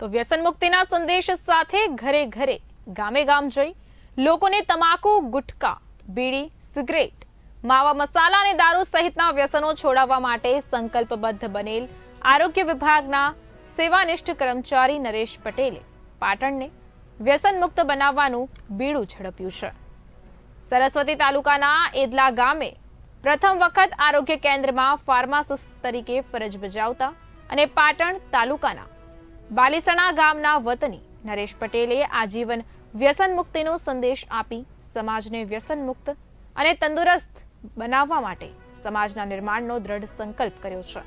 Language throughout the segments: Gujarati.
તો વ્યસન મુક્તિના સંદેશ સાથે ઘરે ઘરે ગામે ગામ જઈ લોકોને તમાકુ, ગુટકા, બીડી, સિગરેટ, માવા મસાલા અને દારૂ સહિતના વ્યસનો છોડાવવા માટે સંકલ્પબદ્ધ બનેલ આરોગ્ય વિભાગના સેવાનિષ્ઠ કર્મચારી નરેશ પટેલે પાટણને વ્યસન મુક્ત બનાવવાનું બીડું ઝડપ્યું છે. સરસ્વતી તાલુકાના એદલા ગામે પ્રથમ વખત આરોગ્ય કેન્દ્રમાં ફાર્માસિસ્ટ તરીકે ફરજ બજાવતા અને પાટણ તાલુકાના બાલીસણા ગામના વતની નરેશ પટેલે આજીવન વ્યસન મુક્તિનો સંદેશ આપી સમાજને વ્યસન મુક્ત અને તંદુરસ્ત બનાવવા માટે સમાજના નિર્માણનો દ્રઢ સંકલ્પ કર્યો છે.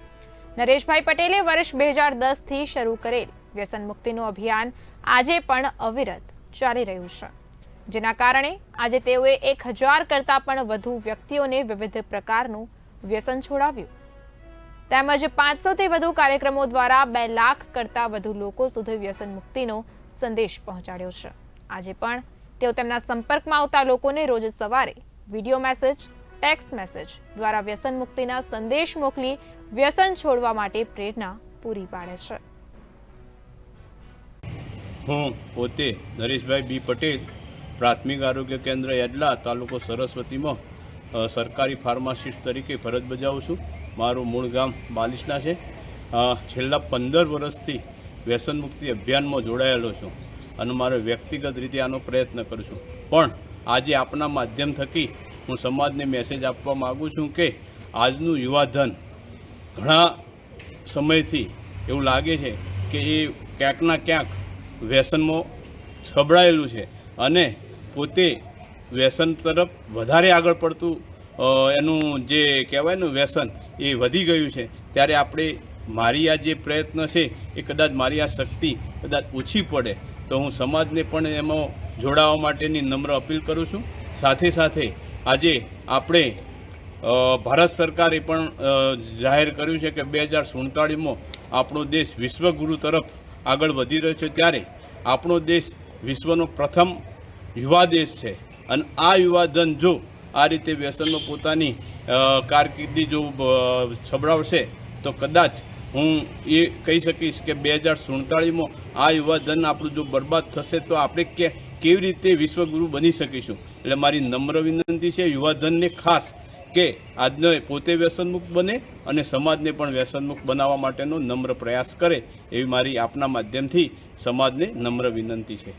નરેશભાઈ પટેલે વર્ષ બે હજાર દસથી શરૂ કરેલ વ્યસન મુક્તિનું અભિયાન આજે પણ અવિરત ચાલી રહ્યું છે. જેના કારણે આજે તેઓએ એક હજાર કરતાં પણ વધુ વ્યક્તિઓને વિવિધ પ્રકારનું વ્યસન છોડાવ્યું. તેમજ પાંચસોથી વધુ કાર્યક્રમો દ્વારા બે લાખ કરતાં વધુ લોકો સુધી વ્યસન મુક્તિનો સંદેશ પહોંચાડ્યો છે. આજે પણ તેઓ તેમના સંપર્કમાં આવતા લોકોને રોજ સવારે વીડિયો મેસેજ, ટેક્સ્ટ મેસેજ દ્વારા વ્યસન મુક્તિના સંદેશ મોકલી વ્યસન છોડવા માટે પ્રેરણા પૂરી પાડે છે. હું પોતે નરેશભાઈ બી પટેલ, પ્રાથમિક આરોગ્ય કેન્દ્ર યાદલા તાલુકો સરસ્વતીમાં સરકારી ફાર્માસિસ્ટ તરીકે ફરજ બજાવું છું. મારું મૂળ ગામ બાલિશના છે. છેલ્લા પંદર વર્ષથી વ્યસન મુક્તિ અભિયાનમાં જોડાયેલો છું અને મારો વ્યક્તિગત રીતે આનો પ્રયત્ન કરું પણ આજે આપના માધ્યમ થકી હું સમાજને મેસેજ આપવા માગું છું કે આજનું યુવાધન ઘણા સમયથી એવું લાગે છે કે એ ક્યાંકના ક્યાંક વ્યસનમાં છબડાયેલું છે અને પોતે વ્યસન તરફ વધારે આગળ પડતું એનું જે કહેવાય ને વ્યસન, એ વધી ગયું છે. ત્યારે આપણે મારી આ જે પ્રયત્ન છે, એ કદાચ મારી આ શક્તિ કદાચ ઓછી પડે, તો હું સમાજને પણ એમાં જોડાવા માટેની નમ્ર અપીલ કરું છું. સાથે સાથે આજે આપણે ભારત સરકારે પણ જાહેર કર્યું છે કે બે હજાર સુડતાળીસમાં આપણો દેશ વિશ્વગુરુ તરફ આગળ વધી રહ્યો છે. ત્યારે આપણો દેશ વિશ્વનો પ્રથમ યુવા દેશ છે. અને આ યુવાધન જો આ રીતે વ્યસનમાં પોતાની કારકિર્દી જો છબડાવશે, તો કદાચ હું એ કહી શકીશ કે બે હજાર સુડતાળીસમાં આ યુવાધન આપણું જો બરબાદ થશે, તો આપણે કે, કેવી રીતે વિશ્વગુરુ બની શકીશું? એટલે મારી નમ્ર વિનંતી છે યુવાધનને ખાસ કે આજનો પોતે વ્યસનમુક્ત બને અને સમાજને પણ વ્યસનમુક્ત બનાવવા માટેનો નમ્ર પ્રયાસ કરે, એવી મારી આપના માધ્યમથી સમાજને નમ્ર વિનંતી છે.